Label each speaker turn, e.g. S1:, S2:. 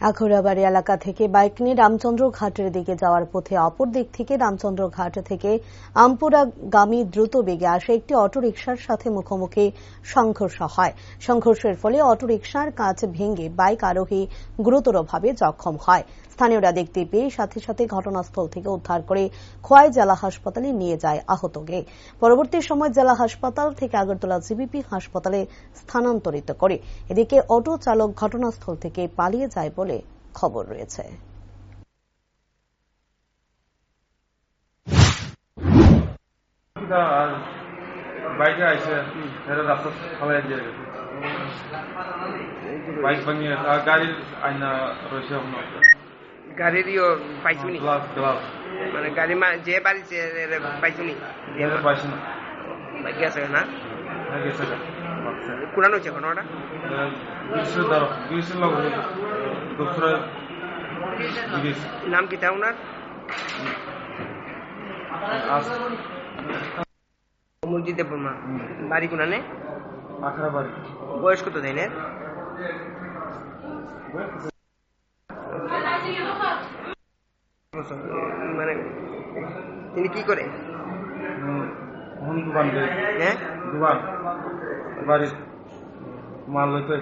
S1: আখুরাবাড়ি এলাকা থেকে বাইক নিয়ে রামচন্দ্র ঘাটের দিকে যাওয়ার পথে অপর দিক থেকে রামচন্দ্র ঘাট থেকে আমপুরাগামী দ্রুত বেগে আসে একটি অটোরিকশার সাথে মুখোমুখি সংঘর্ষ হয়। সংঘর্ষের ফলে অটোরিকশার কাঁচ ভেঙে বাইক আরোহী গুরুতরভাবে জখম হয়। স্থানীয়রা দেখতে পেয়ে সাথে সাথে ঘটনাস্থল থেকে উদ্ধার করে খোয়াই জেলা হাসপাতালে নিয়ে যায় আহতকে। পরবর্তী সময় জেলা হাসপাতাল থেকে আগরতলা জিবিপি হাসপাতালে স্থানান্তরিত করে। এদিকে অটো চালক ঘটনাস্থল থেকে পালিয়ে যায় বলে খবর রয়েছে।
S2: বাইকে আইসে এটা রাস্তা ফালাই দিয়ে গেছে। বাইক ভাঙিয়ে গাড়ির আইনা রয়েছে আপনার
S3: গাড়িরও পাইছুনি?
S2: Glass glass.
S3: মানে গাড়ি মা যে বাড়িছে পাইছুনি? বাকি আছে না। কোরআন ঘটনাটা
S2: লোক
S3: নাম কি তা ওনার মসজিদ দেবর্মা বাড়ি কোনানে
S2: আখড়া বাড়ি
S3: বয়স কত দিনের মানে তিনি কি করে
S2: দেয়
S3: হ্যাঁ
S2: মাল লইতে